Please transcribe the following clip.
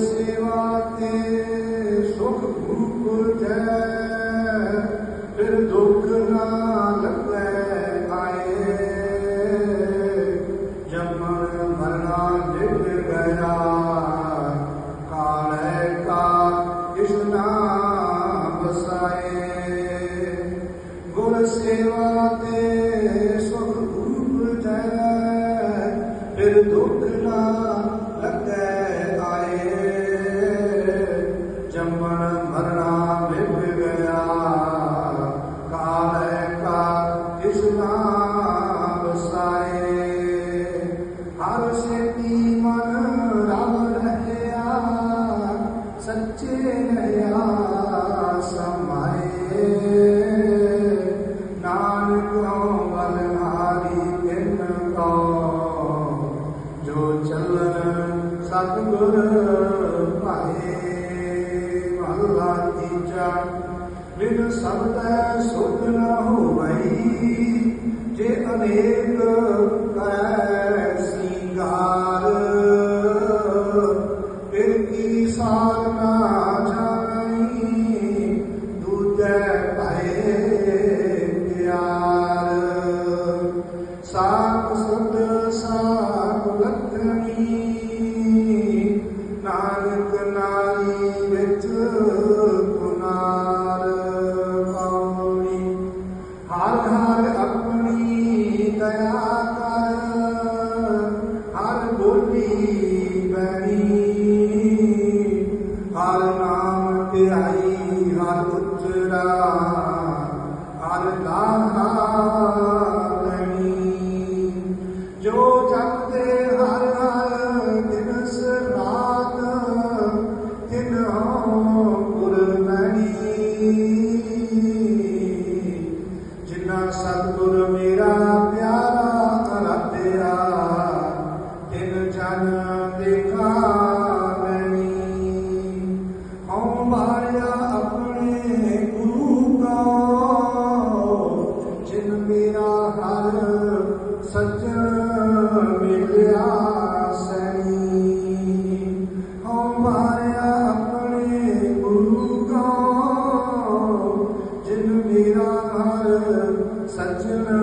ਸੇਵਾ ਤੇ ਸੁਖ ਭੂਪ ਜੈ ਫਿਰ ਦੁੱਖ ਸੇਵਾ ਤੇ ਸੁਖ ਗੁਰੂ ਜੈ ਫਿਰ ਦੁੱਖ ਨਾ ਲੱਗੈ ਆਏ ਜੰਮਣ ਮਰਨਾ ਬਿਨ ਸਤਿਗੁਰ ਭਾਏ ਮਹਲਾ ਤੀਜਾ ਬਿਨ ਸਬਦੈ ਸੁਧ ਨ ਹੋਵਈ ਜੇ ਅਨੇਕ ਕਰੈ ਸਿੰਗਾਰ ਫਿਰ ਕੀ ਸਾਰ ਨਾ ਜਾਣੀ ਦੂਜੈ ਭਏ ਪਿਆਰ ਸਾਖ ਸੁਧ ਸਾਖ ਵਿੱਚ ਕੁਨਾਰ ਪੌੜੀ ਹਰ ਹਰ ਆਪਣੀ ਦਇਆ ਕਰ, ਹਰ ਬੋਲੀ ਬਣੀ। ਹਰ ਨਾਮ ਧਿਆਈ ਹਰ ਉਚਰਾ ਹਰ ਨਾਮ